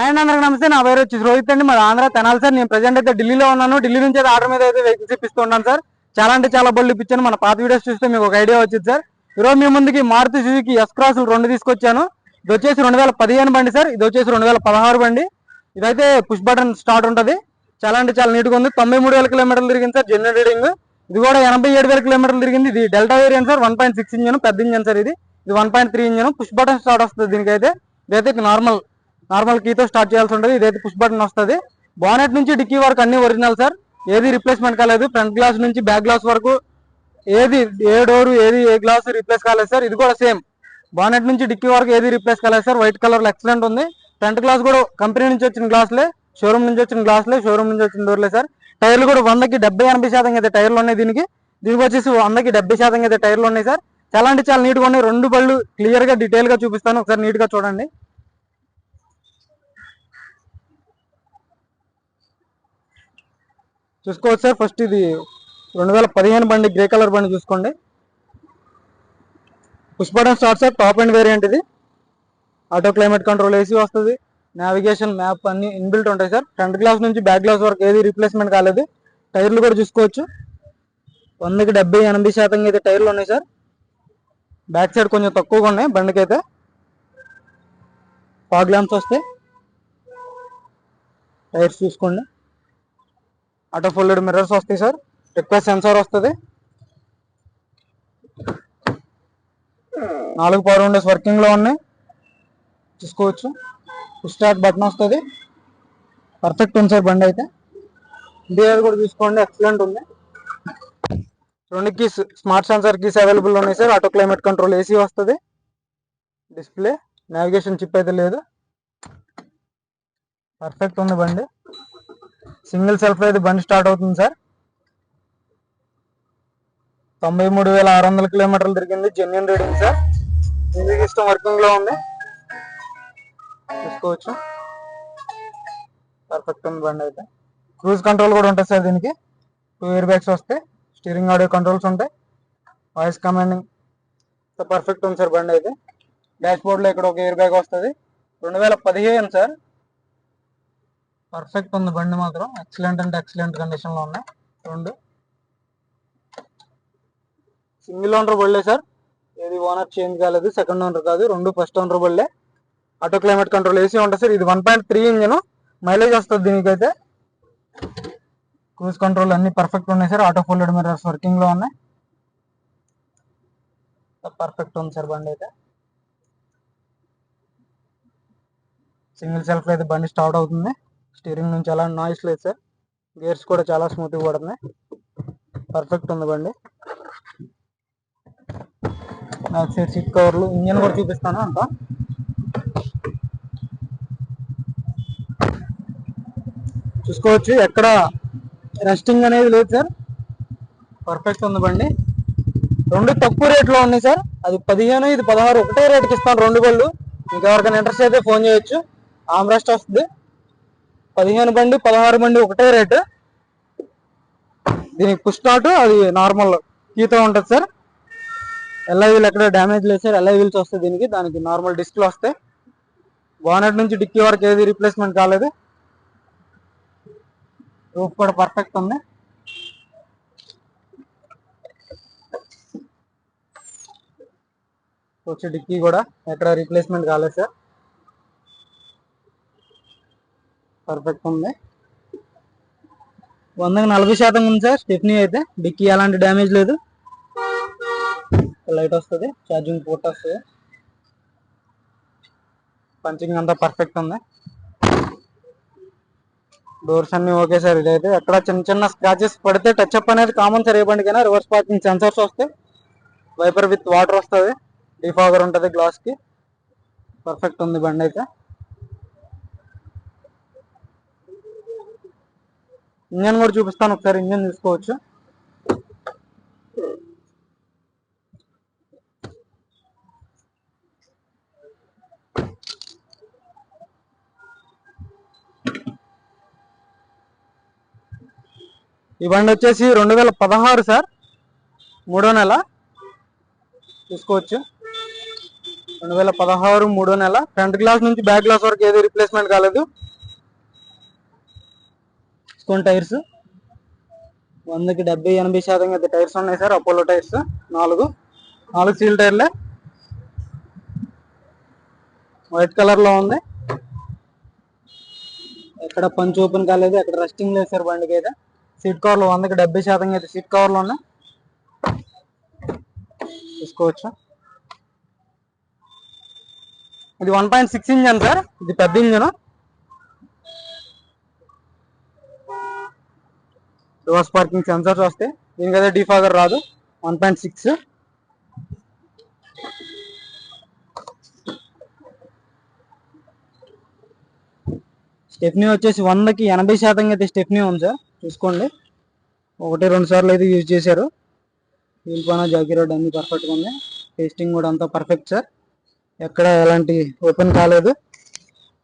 And అందరికి నమస్తే నా పేరు వచ్చి రోహిత్ అండి. మరి ఆంధ్ర తెనాలి సార్ నేను ప్రజెంట్ అయితే ఢిల్లీలో ఉన్నాను. ఢిల్లీ నుంచి అయితే ఆర్డర్ మీద అయితే వెహికల్స్ ఇప్పిస్తున్నాను సార్. చాలా అంటే చాలా బళ్ళు ఇప్పించాను. మన పాత వీడియోస్ చూస్తే మీకు ఒక ఐడియా వచ్చింది సార్. ఈరోజు మీ ముందుకి మారుతి సుజుకి ఎస్ క్రాస్ రెండు తీసుకొచ్చాను. ఇది వచ్చేసి రెండు వేల పదిహేను బండి సార్. ఇది వచ్చేసి రెండు వేల పదహారు బండి. ఇదైతే పుష్ బటన్ స్టార్ట్ ఉంటుంది. చాలా అంటే చాలా నీట్గా ఉంది. తొంభై మూడు వేల కిలోమీటర్లు తిరిగింది సార్ జనరల్ రీడింగ్. ఇది కూడా ఎనభై ఏడు వేల కిలోమీటర్లు తిరిగింది. ఇది delta variant sir. One point six engine పెద్ద ఇంజన్ సార్ ఇది. ఇది one point three engine. Push button start వస్తుంది దీనికైతే. ఇదైతే నార్మల్ నార్మల్ కీతో స్టార్ట్ చేయాల్సి ఉంటుంది ఇదైతే పుష్ బటన్ వస్తుంది. బానెట్ నుంచి డిక్కీ వరకు అన్ని ఒరిజినల్ సార్. ఏది రిప్లేస్మెంట్ కాలేదు. ఫ్రంట్ గ్లాస్ నుంచి బ్యాక్ గ్లాస్ వరకు ఏది ఏ డోర్ ఏది ఏ గ్లాస్ రిప్లేస్ కాలేదు సార్. ఇది కూడా సేమ్. బానెట్ నుంచి డిక్కీ వరకు ఏది రిప్లేస్ కాలేదు సార్. వైట్ కలర్లో ఎక్సలెంట్ ఉంది. ఫ్రంట్ గ్లాస్ కూడా కంపెనీ నుంచి వచ్చిన గ్లాస్లే షోరూమ్ నుంచి వచ్చిన గ్లాస్లే షోరూమ్ నుంచి వచ్చిన డోర్లే సార్. టైర్లు కూడా వందకి డెబ్బై ఎనభై శాతం అయితే టైర్లు ఉన్నాయి దీనికి. దీనికి వచ్చేసి వందకి డెబ్బై శాతం అయితే టైర్లు ఉన్నాయి సార్. చాలా అంటే చాలా నీట్గా ఉన్నాయి. రెండు బళ్ళు క్లియర్గా డీటెయిల్గా చూపిస్తాను. ఒకసారి నీట్గా చూడండి. చూసుకోవచ్చు సార్. ఫస్ట్ ఇది రెండు వేల పదిహేను బండి గ్రే కలర్ బండి చూసుకోండి. Push button start sir. Top end variant ఇది. ఆటో క్లైమేట్ కంట్రోల్ ఏసీ వస్తుంది. నావిగేషన్ మ్యాప్ అన్ని ఇన్బిల్ట్ ఉంటాయి సార్. ఫ్రంట్ గ్లాస్ నుంచి బ్యాక్ గ్లాస్ వరకు ఏది రీప్లేస్మెంట్ కాలేదు. టైర్లు కూడా చూసుకోవచ్చు. వందకి డెబ్బై ఎనభై శాతం అయితే టైర్లు ఉన్నాయి సార్. బ్యాక్ సైడ్ కొంచెం తక్కువగా ఉన్నాయి బండికి అయితే ఫాగ్ ల్యాంప్స్ వస్తాయి. టైర్స్ చూసుకోండి. ఆటో ఫోల్డెడ్ మిర్రర్స్ వస్తాయి సార్. రిక్వెస్ట్ సెన్సార్ వస్తుంది. నాలుగు పవర్ విండోస్ వర్కింగ్లో ఉన్నాయి. చూసుకోవచ్చు. స్టార్ట్ బటన్ వస్తుంది. పర్ఫెక్ట్ ఉంది సార్ బండి అయితే. ఇంటీరియర్ కూడా చూసుకోండి. ఎక్సలెంట్ ఉంది. రెండు keys smart sensor keys available ఉన్నాయి sir. Auto climate control AC వస్తుంది. డిస్ప్లే నావిగేషన్ చిప్ అయితే లేదు. పర్ఫెక్ట్ ఉంది బండి. సింగిల్ సెల్ఫ్ అయితే బండి స్టార్ట్ అవుతుంది సార్. తొంభై మూడు వేల ఆరు వందల కిలోమీటర్లు తిరిగింది genuine reading sir. Music system వర్కింగ్లో ఉంది. చూసుకోవచ్చు. పర్ఫెక్ట్ ఉంది బండి అయితే. క్రూజ్ కంట్రోల్ కూడా ఉంటుంది సార్ దీనికి. టూ ఇయర్ బ్యాగ్స్ వస్తాయి. స్టీరింగ్ ఆడియో కంట్రోల్స్ ఉంటాయి. వాయిస్ కమాండింగ్ పర్ఫెక్ట్ ఉంది సార్ బండి అయితే. డాష్ బోర్డ్లో ఇక్కడ ఒక ఇయర్ బ్యాగ్ వస్తుంది. రెండు వేల పదిహేను సార్. పర్ఫెక్ట్ ఉంది బండి మాత్రం. ఎక్సలెంట్ అంటే ఎక్సలెంట్ కండిషన్లో ఉన్నాయి. రెండు. సింగిల్ ఓనర్ బళ్ళే సార్. ఏది ఓనర్ చేంజ్ కాలేదు సెకండ్ ఓనర్ కాదు. రెండు ఫస్ట్ ఓనర్ బళ్ళే. ఆటో క్లైమేట్ కంట్రోల్ ఏసీ ఉంటుంది సార్. ఇది one point three engine. Mileage వస్తుంది దీనికైతే. క్రూజ్ కంట్రోల్ అన్ని పర్ఫెక్ట్ ఉన్నాయి సార్. ఆటో ఫోల్డెడ్ మిర్రర్స్ వర్కింగ్లో ఉన్నాయి. పర్ఫెక్ట్ ఉంది సార్ బండి అయితే. సింగిల్ సెల్ఫ్ అయితే బండి స్టార్ట్ అవుతుంది. స్టీరింగ్ నుంచి అలా నాయిస్ లేదు సార్. గేర్స్ కూడా చాలా స్మూత్గా పడుతున్నాయి పర్ఫెక్ట్ ఉంది బండి. బ్యాక్ సైడ్ సీట్ కవర్లు ఇంజన్ కూడా చూపిస్తాను అంతా. చూసుకోవచ్చు ఎక్కడ రెస్టింగ్ అనేది లేదు సార్. పర్ఫెక్ట్ ఉంది బండి. రెండు తక్కువ రేట్లో ఉన్నాయి సార్. అది పదిహేను ఇది పదహారు. ఒకటే రేట్కి ఇస్తాను రెండు బళ్ళు. మీకు ఎవరికైనా ఇంట్రెస్ట్ అయితే ఫోన్ చేయొచ్చు. ఆమ్రెస్ట్ వస్తుంది. పదిహేను బండి పదహారు బండి ఒకటే రేటు. దీనికి పుష్ అది నార్మల్ కీతో ఉంటుంది సార్. ఎల్ఐ వీల్ ఎక్కడ డ్యామేజ్ లేదు సార్. ఎల్ఐ వీల్స్ వస్తాయి దీనికి దానికి నార్మల్ డిస్క్లు వస్తాయి. బానెట్ నుంచి డిక్కీ వరకు ఏది రీప్లేస్మెంట్ కాలేదు. రూఫ్ కూడా పర్ఫెక్ట్ ఉంది. వచ్చే డిక్కీ కూడా ఎక్కడ రీప్లేస్మెంట్ కాలేదు సార్. పర్ఫెక్ట్ ఉంది. వందకి నలభై శాతం ఉంది సార్ స్టెఫ్నీ అయితే. డిక్కీ ఎలాంటి డ్యామేజ్ లేదు. లైట్ వస్తుంది ఛార్జింగ్ పోర్ట్ వస్తుంది. పంచింగ్ అంతా పర్ఫెక్ట్ ఉంది. డోర్స్ అన్ని ఓకే సార్ ఇదైతే ఎక్కడ చిన్న చిన్న స్క్రాచెస్ పడితే టచ్ అప్ అనేది కామన్ సార్ ఏ బండికైనా. రివర్స్ పార్కింగ్ సెన్సర్స్ వస్తాయి వైపర్ విత్ వాటర్ వస్తుంది. డిఫాగర్ ఉంటుంది గ్లాస్కి. పర్ఫెక్ట్ ఉంది బండి అయితే. ఇంజన్ కూడా చూపిస్తాను ఒకసారి ఇంజన్ చూసుకోవచ్చు ఈ బండి వచ్చేసి రెండు వేల పదహారు సార్. మూడో నెల చూసుకోవచ్చు రెండు వేల పదహారు మూడో నెల. ఫ్రంట్ గ్లాస్ నుంచి బ్యాక్ గ్లాస్ వరకు ఏది రిప్లేస్మెంట్ కాలేదు. Stone tyres. వందకి డెబ్బై ఎనభై శాతం అయితే టైర్స్ ఉన్నాయి సార్. అపోలో టైర్స్ నాలుగు. నాలుగు సీల్ టైర్లే. వైట్ కలర్లో ఉంది. ఎక్కడ పంచ్ ఓపెన్ కాలేదు. ఎక్కడ రెస్టింగ్ లేదు సార్ బండికి అయితే. సీట్ కవర్లు వందకి డెబ్బై శాతం అయితే సీట్ కవర్లు ఉన్నాయి. తీసుకోవచ్చు ఇది one point six engine sir. ఇది పెద్ద ఇంజన్. రివర్స్ పార్కింగ్ సెన్సర్స్ వస్తాయి దీనికైతే డిఫాగర్ రాదు. One point six. స్టెఫ్నీ వచ్చేసి వందకి ఎనభై శాతం అయితే స్టెఫ్నీ ఉంది సార్. చూసుకోండి. ఒకటి రెండు సార్లు అయితే యూజ్ చేశారు. వీల్ పైన జాకీ రోడ్ అన్ని పర్ఫెక్ట్గా ఉంది టేస్టింగ్ కూడా అంతా పర్ఫెక్ట్ సార్. ఎక్కడ ఎలాంటి ఓపెన్ కాలేదు.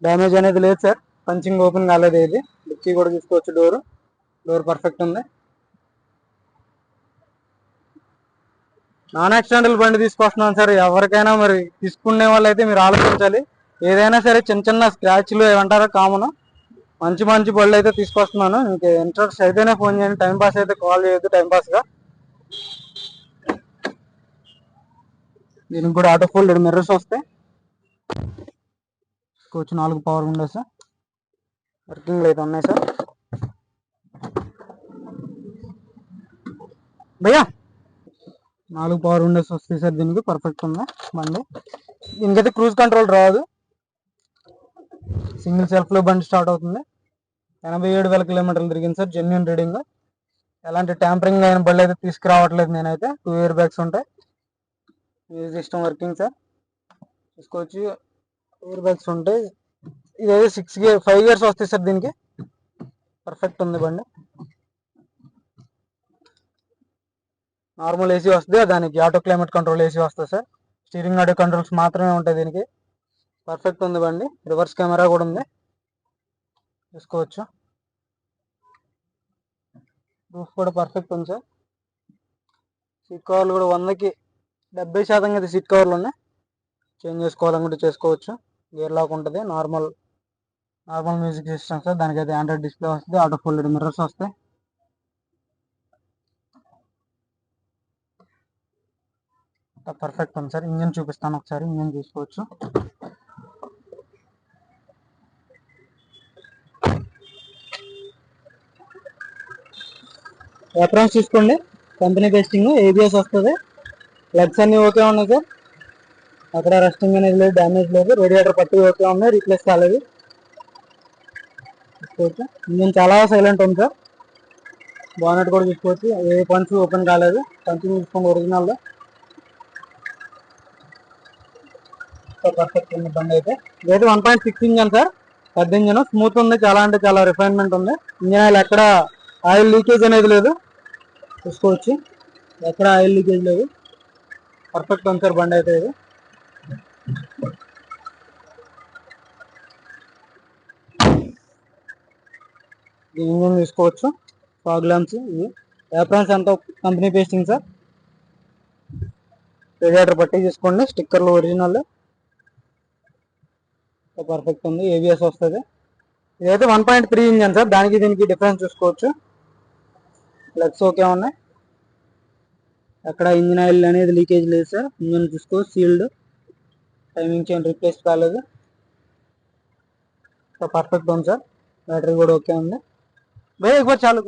డ్యామేజ్ అనేది లేదు సార్. పంచింగ్ ఓపెన్ కాలేదు ఇది డిక్కీ కూడా చూసుకోవచ్చు డోరు డోర్ పర్ఫెక్ట్ ఉంది. నాన్ యాక్సిడెంటల్ బండి తీసుకొస్తున్నాను సార్. ఎవరికైనా మరి తీసుకునే వాళ్ళు అయితే మీరు ఆలోచించాలి. ఏదైనా సరే చిన్న చిన్న స్క్రాచ్లు ఏమంటారో కామన్. మంచి మంచి బళ్ళు అయితే తీసుకొస్తున్నాను. మీకు ఇంట్రెస్ట్ అయితేనే ఫోన్ చేయండి. టైం పాస్ అయితే కాల్ చేయొద్దు టైం పాస్గా దీనికి కూడా ఆటో ఫోల్డెడ్ మిర్రర్స్ వస్తాయి. కోచ్ నాలుగు పవర్ విండోస్ వర్కింగ్లు అయితే ఉన్నాయి సార్. భయ్యా? నాలుగు పవర్ విండోస్ వస్తాయి సార్ దీనికి. పర్ఫెక్ట్ ఉంది. బండి. దీనికైతే క్రూజ్ కంట్రోల్ రాదు. సింగిల్ సెల్ఫ్లో బండి స్టార్ట్ అవుతుంది. ఎనభై ఏడు వేల కిలోమీటర్లు తిరిగింది సార్. జెన్యున్ రీడింగ్ ఎలాంటి ట్యాంపరింగ్ అయిన బండి అయితే తీసుకురావట్లేదు నేనైతే. టూ ఇయర్ బ్యాగ్స్ ఉంటాయి. మ్యూజిక్ సిస్టమ్ వర్కింగ్ సార్ తీసుకొచ్చి ఇయర్ బ్యాగ్స్ ఉంటాయి. ఇదైతే సిక్స్ ఇయర్ ఫైవ్ ఇయర్స్ వస్తాయి సార్ దీనికి. పర్ఫెక్ట్ ఉంది బండి. నార్మల్ ఏసీ వస్తుంది దానికి ఆటో క్లైమేట్ కంట్రోల్ ఏసీ వస్తుంది సార్. స్టీరింగ్ ఆటో కంట్రోల్స్ మాత్రమే ఉంటాయి దీనికి. పర్ఫెక్ట్ ఉంది బండి. రివర్స్ కెమెరా కూడా ఉంది. చూసుకోవచ్చు. రూఫ్ కూడా పర్ఫెక్ట్ ఉంది సార్. సీట్ కవర్లు కూడా వందకి డెబ్బై శాతం అయితే సీట్ కవర్లు ఉన్నాయి. చేంజ్ చేసుకోవాలనుకుంటే చేసుకోవచ్చు. గేర్ లాక్ ఉంటుంది. Normal normal music system sir. దానికైతే ఆండ్రాయిడ్ డిస్ప్లే వస్తుంది. ఆటో ఫోల్డెడ్ మిర్రర్స్ వస్తాయి. పర్ఫెక్ట్ ఉంది సార్. ఇంజన్ చూపిస్తాను ఒకసారి. ఇంజన్ చూసుకోవచ్చు రెఫరెన్స్ చూసుకోండి. కంపెనీ టెస్టింగ్ ఏబిఎస్ వస్తుంది. లెగ్స్ అన్నీ ఓకే ఉన్నాయి సార్. అక్కడ రస్టింగ్ అనేది లేదు డ్యామేజ్ లేదు. రేడియేటర్ పట్టి ఓకే ఉన్నాయి. రీప్లేస్ కాలేదు. చూసుకోవచ్చు. ఇంజన్ చాలా సైలెంట్ ఉంది సార్. బానెట్ కూడా చూసుకోవచ్చు. ఏ పంచ్ ఓపెన్ కాలేదు. పంచ్ చూసుకోండి ఒరిజినల్లో పర్ఫెక్ట్ ఉంది బండి అయితే. ఇదైతే one point six engine sir. పెద్ద ఇంజన్ స్మూత్ ఉంది చాలా అంటే చాలా రిఫైన్మెంట్ ఉంది. ఇంజన్ ఆయిల్ ఎక్కడ ఆయిల్ లీకేజ్ అనేది లేదు. చూసుకోవచ్చు. ఎక్కడ ఆయిల్ లీకేజ్ లేదు. పర్ఫెక్ట్ ఉంది సార్ బండి అయితే ఇది. ఇంజన్ చూసుకోవచ్చు ఫాగ్ ల్యాంప్స్ ఇవి. ఏప్రాన్స్ ఎంత కంపెనీ పేస్టింగ్ సార్. రేడియేటర్ పట్టి చూసుకోండి స్టిక్కర్లు ఒరిజినల్ పర్ఫెక్ట్ ఉంది. ఏబిఎస్ వస్తుంది. ఇదైతే one point three engine sir. దానికి దీనికి డిఫరెన్స్ చూసుకోవచ్చు. లెగ్స్ ఓకే ఉన్నాయి. ఎక్కడ ఇంజిన్ ఆయిల్ అనేది లీకేజ్ లేదు సార్. ఇంజిన్ చూసుకో సీల్డ్ టైమింగ్ చైన్ రీప్లేస్ కాలేదు. పర్ఫెక్ట్ ఉంది సార్. బ్యాటరీ కూడా ఓకే ఉంది. వేరే ఎక్కువ చాలు.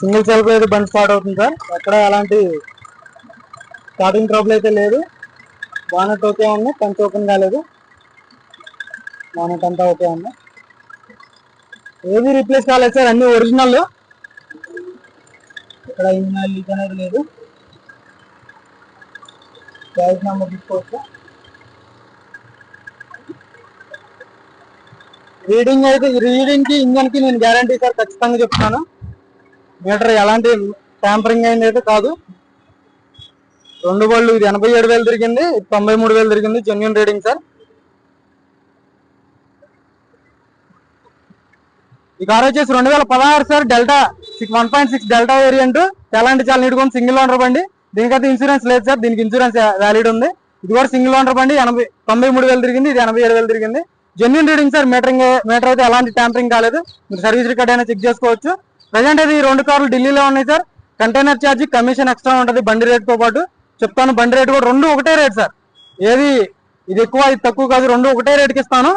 సింగిల్ సెల్ఫ్ అయితే బండి స్టార్ట్ అవుతుంది సార్. ఎక్కడ అలాంటి స్టార్టింగ్ ట్రబుల్ అయితే లేదు. బానెట్ ఓకే ఉంది. పంచ్ ఓపెన్ కాలేదు. బానెట్ అంతా ఓకే ఉంది. ఏది రీప్లేస్ కాలేదు సార్. అన్ని ఒరిజినల్ ఇక్కడ ఇంజిన్ లీక్ అనేది లేదు. ప్రైస్ నెంబర్ తీసుకోవచ్చు. రీడింగ్ అయితే రీడింగ్కి ఇంజన్కి నేను గ్యారంటీ సార్ ఖచ్చితంగా చెప్తున్నాను. మీటర్ ఎలాంటి ట్యాంపరింగ్ అయింది అయితే కాదు. రెండు బళ్ళు ఇది ఎనభై ఏడు వేలు తిరిగింది తొంభై మూడు వేలు తిరిగింది జెన్యున్ రీడింగ్ సార్ ఈ కార్ వచ్చేసి రెండు వేల పదహారు sir Delta six one point six Delta variant ఎలాంటి చాలా నీడుకొని సింగిల్ ఓనర్ బండి. దీనికైతే ఇన్సూరెన్స్ లేదు సార్ దీనికి ఇన్సూరెన్స్ వ్యాలిడ్ ఉంది. ఇది కూడా సింగిల్ ఓనర్ బండి ఎనభై తొంభై మూడు వేలు తిరిగింది ఇది ఎనభై ఏడు వేలు తిరిగింది. Genuine reading sir metering meter అయితే ఎలాంటి ట్యాంపరింగ్ కాలేదు. మీరు సర్వీస్ రికార్డ్ అయినా చెక్ చేసుకోవచ్చు. ప్రజెంట్ అయితే ఈ రెండు కార్లు ఢిల్లీలో ఉన్నాయి sir container charge commission extra ఉంటుంది బండి రేట్తో పాటు. చెప్తాను బండి రేట్ కూడా రెండు ఒకటే రేట్ సార్ ఏది? ఇది ఎక్కువ ఇది తక్కువ కాదు రెండు ఒకటే రేట్కి ఇస్తాను.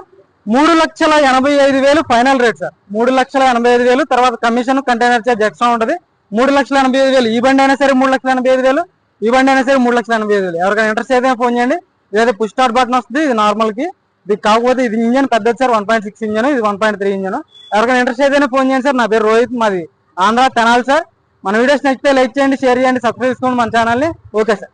మూడు లక్షల ఎనభై ఐదు వేలు ఫైనల్ రేట్ సార్ మూడు లక్షల ఎనభై ఐదు వేలు తర్వాత కమిషన్ కంటైనర్ ఛార్జ్ ఎక్స్ట్రా ఉంటుంది. మూడు లక్షల ఎనభై ఐదు వేలు ఈ బండి అయినా సరే మూడు లక్షల ఎనభై ఐదు వేలు ఈ బండి అయినా సరే మూడు లక్షల ఎనభై ఐదు వేలు. ఎవరికైనా ఇంట్రెస్ట్ అయితే ఫోన్ చేయండి. ఇదైతే పుష్ స్టార్ట్ బటన్ వస్తుంది ఇది నార్మల్కి ఇది కాకపోతే ఇది ఇంజన్ పెద్దది sir one point six engine ఇది వన్ పాయింట్ త్రీ ఇంజన్. ఎవరికైనా ఇంట్రెస్ట్ అయితే ఫోన్ చేయండి సార్. నా పేరు రోహిత్ మాది ఆంధ్ర తెనాలి సార్. మన వీడియోస్ నచ్చితే లైక్ చేయండి షేర్ చేయండి సబ్స్క్రైబ్ చేసుకోండి మన ఛానల్ని ఓకే సార్.